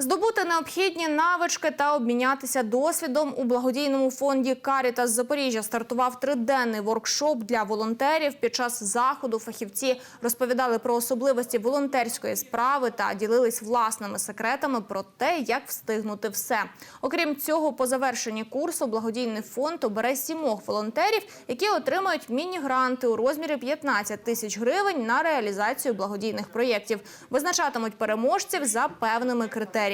Здобути необхідні навички та обмінятися досвідом у благодійному фонді Карітас Запоріжжя стартував триденний воркшоп для волонтерів. Під час заходу фахівці розповідали про особливості волонтерської справи та ділились власними секретами про те, як встигнути все. Окрім цього, по завершенні курсу благодійний фонд обере сімох волонтерів, які отримають міні-гранти у розмірі 15 тисяч гривень на реалізацію благодійних проєктів. Визначатимуть переможців за певними критеріями.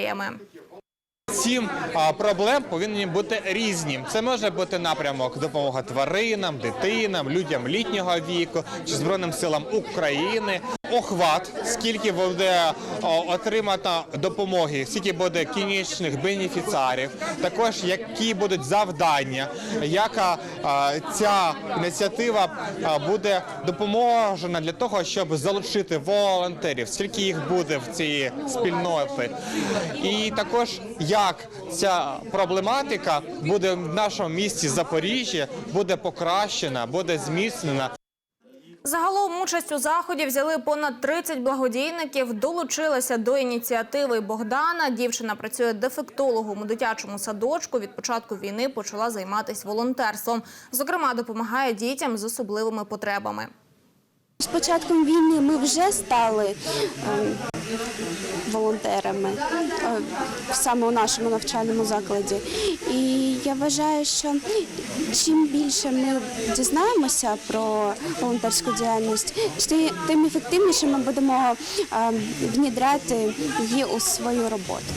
Сім проблем повинні бути різні. Це може бути напрямок допомога тваринам, дитинам, людям літнього віку чи збройним силам України. Охват, скільки буде о, отримано допомоги, скільки буде кінічних бенефіціарів, також які будуть завдання, яка ця ініціатива буде допоможена для того, щоб залучити волонтерів, скільки їх буде в цій спільноті, і також як ця проблематика буде в нашому місті Запоріжжя буде покращена, буде зміцнена. Загалом участь у заході взяли понад 30 благодійників. Долучилася до ініціативи Богдана. Дівчина працює дефектологом у дитячому садочку. Від початку війни почала займатися волонтерством. Зокрема, допомагає дітям з особливими потребами. З початком війни ми вже стали е, волонтерами е, саме у нашому навчальному закладі. І я вважаю, що чим більше ми дізнаємося про волонтерську діяльність, тим ефективніше ми будемо е, внідряти її у свою роботу.